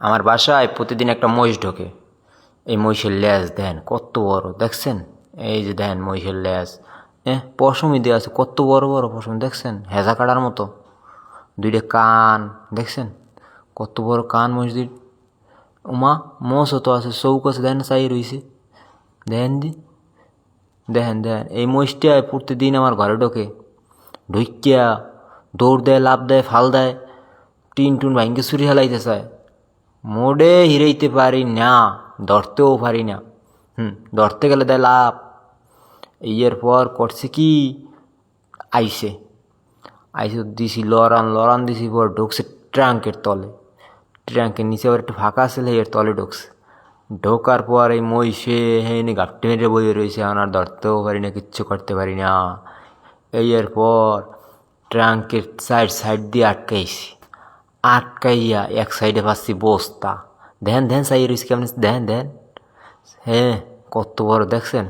আমার বাসায় প্রতিদিন একটা মহিষ ঢোকে। এই মহিষের ল্যাজ দেন, কত বড়, দেখছেন? এই যে দেন মহিষের ল্যাজ এ, পশমই দেওয়া আছে, কত বড় বড় পশম, দেখছেন? হেজা কাটার মতো। দুইটা কান, দেখছেন? কত বড় কান মসজিদ উমা, মোষও তো আছে, চৌক আছে, দেন চাই রইছে। দেন দি। দেখেন দেখেন এই মহিষটা প্রতিদিন আমার ঘরে ঢোকে। ঢুকিয়া দৌড় দেয় লাভ দেয়, ফাল দেয়, টিন টুন ভাঙ্গে চুরি হেলাইতে চায়। মোড়ে হিরাইতে পারি না, ধরতেও পারি না। হুম, ধরতে গেলে দেয় লাভ। এর পর করছে কি? আইসে। আইসে দিছি, লড়ান লড়ান দিছি, পর ঢুকছে ট্রাঙ্কের তলে। ট্রাঙ্কের নিচে আবার একটু ফাঁকা ছিল এর তলে ঢুকছে। ঢোকার পর এই মহিষে হেনে গাপটে মেরে বয়ে রয়েছে আমার ধরতেও পারি না, কিচ্ছু করতে পারি না। এই এর পর ট্রাঙ্কের সাইড সাইড দিয়ে আটকাইছি। আটকাইয়া এক সাইডে পাচ্ছি বস্তা। দেন দেন সাই রয়েছে কেমন দেন দেন। হ্যাঁ কত বড় দেখছেন?